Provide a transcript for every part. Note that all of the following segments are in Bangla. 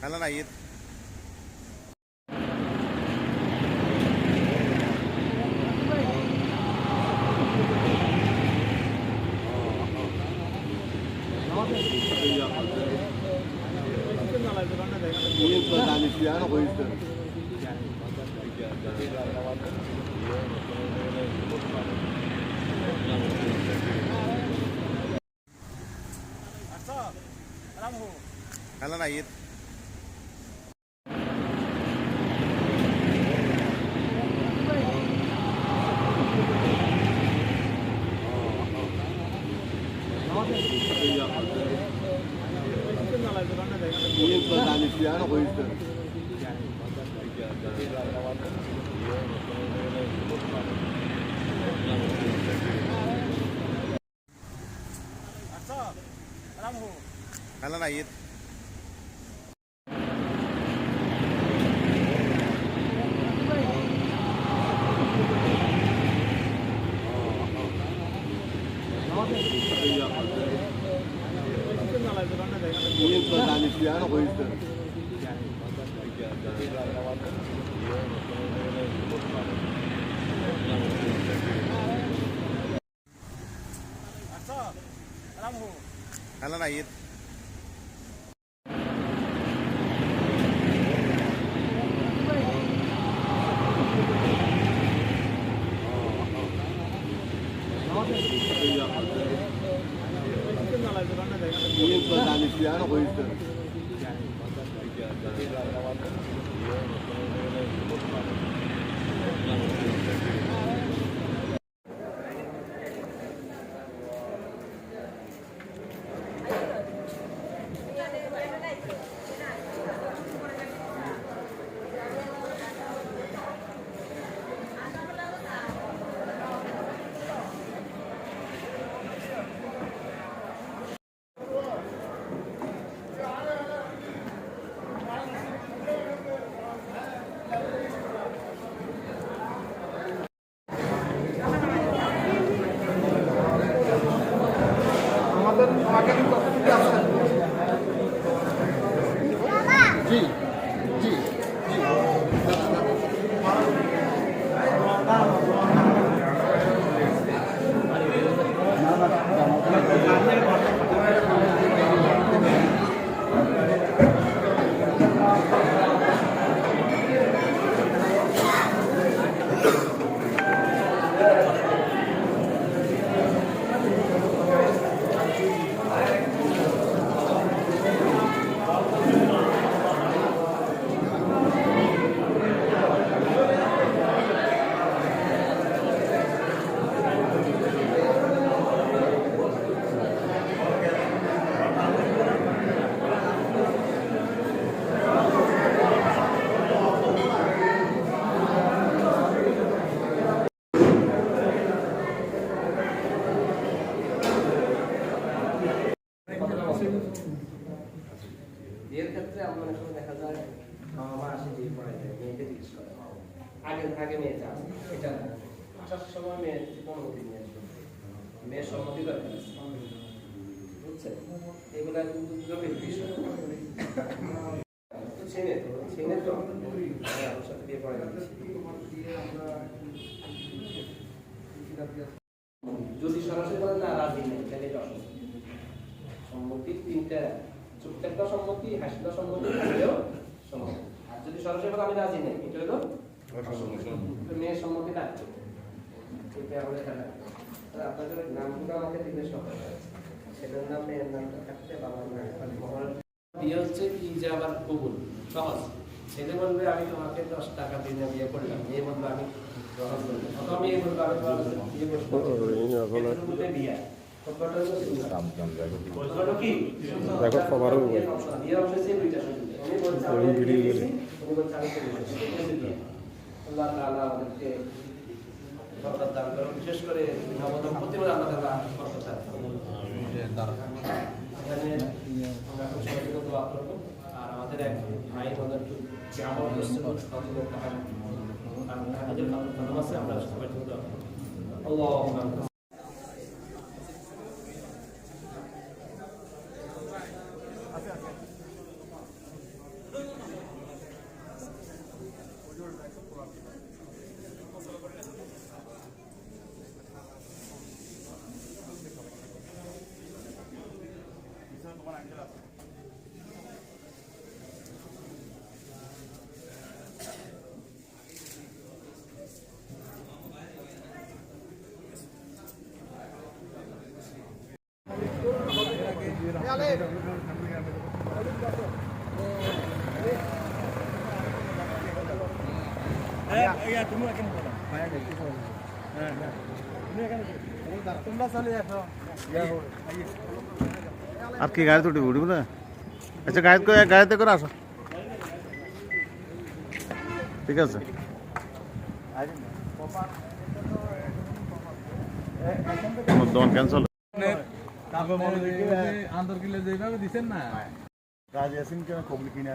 হ্যালো না ঈদ जायला नाहीत Alam Giuliano poi Halo Nayit. Ini pertanyaan Cristiano Thank you. আমাদের আগামী বিয়ের ক্ষেত্রে আমরা সময় দেখা যায়, বাবা মা আসে বিয়ে পড়াই দেয়, মেয়েকে জিজ্ঞেস করে আগে আগে মেয়েটা আসে এটা। আসার সময় মেয়ে অনুমতি নিয়ে আসবে মেয়ের সম্মতি দরকার। বুঝছেন? এগুলা কিন্তু জটিল বিষয়। যদি সরাসরি বলেন, না, রাজি নেই, তাহলে এটা অসম্ভব সম্মতি তিনটা। চুপচাপটা সম্মতি হাসিটা সম্মতি আর যদি সরাসরি আমি রাজি নেই এটা হলো? মেয়ের সম্মতি থাকবে এটা আমাদের খেলা। আপনাদের নামগুলো আমাকে দিলে সকাল ছেলের নাম মেয়ের নামটা থাকতে বাবার নাম বিয়ে হচ্ছে কি যে আবার কবুল। সহজ। ছেলে বলবে আমি তোমাকে দশ টাকা দিনে বিয়ে করলাম। মেয়ে বলবে আমি গ্রহণ করলাম। অথবা মেয়ে বলবে আমি তোমার বিয়ে করব বিয়ে। ভিডিও করে। আল্লাহ তাআলা আমাদেরকে বরকত দান করুন। বিশেষ করে আল্লাহ তাআলা বরকত দান করুন। আমরা এখন দোয়া করব। আর আমাদের এক ভাই তাহার আমাদের নাম আছে আমরা সবাই দোয়া করব। আল্লাহুম্মা আর কি গাড়িতে উঠবি উঠবি না আচ্ছা করে গাড়িতে করে আসো ঠিক আছে দোকান ক্যান্সেল আন্তর্কিলে যেভাবে দিচ্ছেন না রাজ ইয়াসিন কেন কবলি কিনা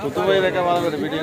তো তুমি রেখে ভালো করে ভিডিও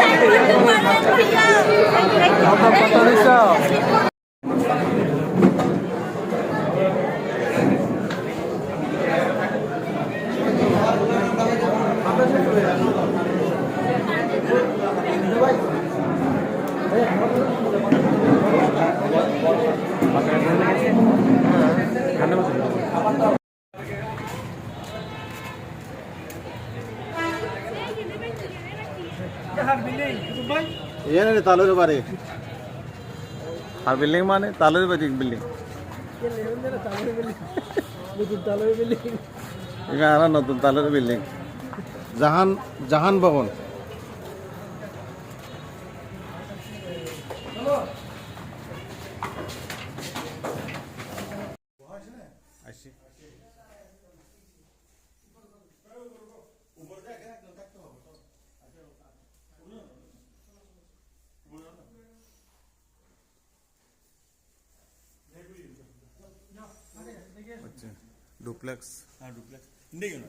ಏನೇನು ತಾಲೂರು ಬಾರಿ আর বিল্ডিং মানে তালের বাড়ি বিল্ডিং এখানে আর নতুন তালের বিল্ডিং জাহান জাহান ভবন ডুপ্লেক্স হ্যাঁ ডুপ্লেক্স নেই না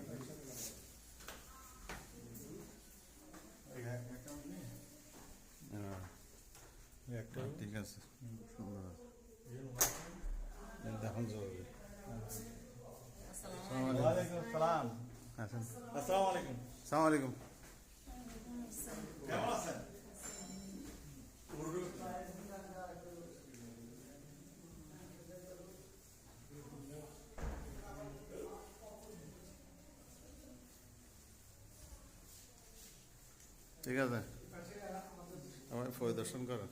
ঠিক আছে সুন্দর আছে। দেখুন আসেন আসসালামু আলাইকুম সালাম আলাইকুম ঠিক আছে? আমার পরিদর্শন করেন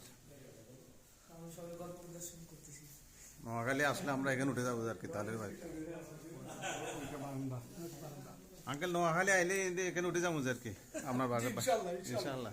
নোয়াখালী আসলে আমরা এখানে উঠে যাব আর কি তাহলে ভাই আঙ্কেল নোয়াখালী আইলে এখানে উঠে যাব আর কি আপনার বাসার ইনশাল্লাহ।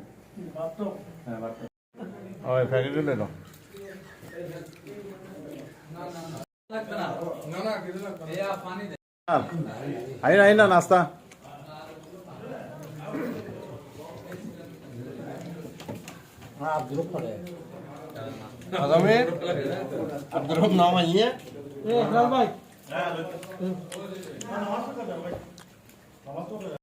হ্যাঁ ওই প্যাকেটে লে নাও। না না কিছু লাগবে না। এই পানি দে আই আই না নাস্তা আজমের আব্দুর রহমান নাম আইয়া ভাই।